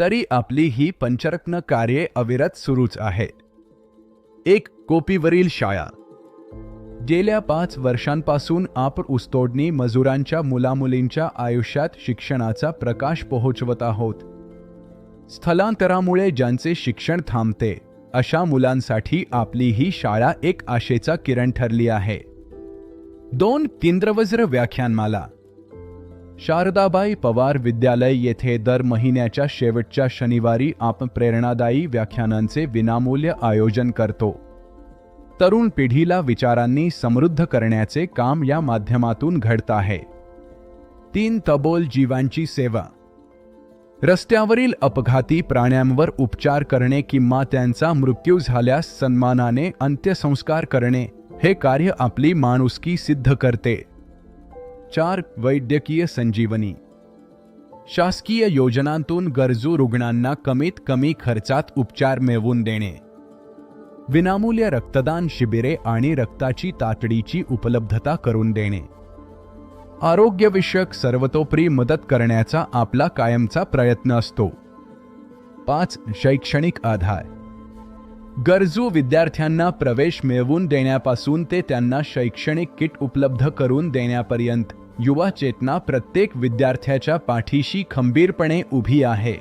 तरी आपली ही पंचरत्न कार्ये अविरत सुरूच आहेत एक कोपीवरील शाळा. गेल्या पाच वर्षांपासून आप ऊसतोडणी मजुरांच्या मुलामुलींच्या आयुष्यात शिक्षणाचा प्रकाश पोहोचवत आहोत. स्थलांतरामुळे ज्यांचे शिक्षण थांबते अशा मुलांसाठी आपली ही शाळा एक आशेचा किरण ठरली आहे. दोन केंद्रवज्र व्याख्यानमाला. शारदाबाई पवार विद्यालय येथे दर महिन्याच्या शेवटच्या शनिवारी आपण प्रेरणादायी व्याख्यानांचे विनामूल्य आयोजन करतो. तरुण पिढीला विचारांनी समृद्ध करण्याचे काम या माध्यमातून घडत आहे. तीन तबोल जीवांची सेवा. रस्त्यावरील अपघाती प्राण्यांवर उपचार करणे किंवा त्यांचा मृत्यू झाल्यास सन्मानाने अंत्यसंस्कार करणे हे कार्य आपली माणुसकी सिद्ध करते. चार वैद्यकीय संजीवनी. शासकीय योजनांतून गरजू रुग्णांना कमीत कमी खर्चात उपचार मिळवून देणे. विनामूल्य रक्तदान शिबिरे आणि रक्ताची तातडीची उपलब्धता करून देणे. आरोग्यविषयक सर्वतोपरी मदत करण्याचा आपला कायमचा प्रयत्न असतो. पाच शैक्षणिक आधार. गरजू विद्यार्थ्यांना प्रवेश मिळवून देण्यापासून ते त्यांना शैक्षणिक किट उपलब्ध करून देण्यापर्यंत युवा चेतना प्रत्येक विद्यार्थ्याच्या पाठीशी खंबीरपणे उभी आहे.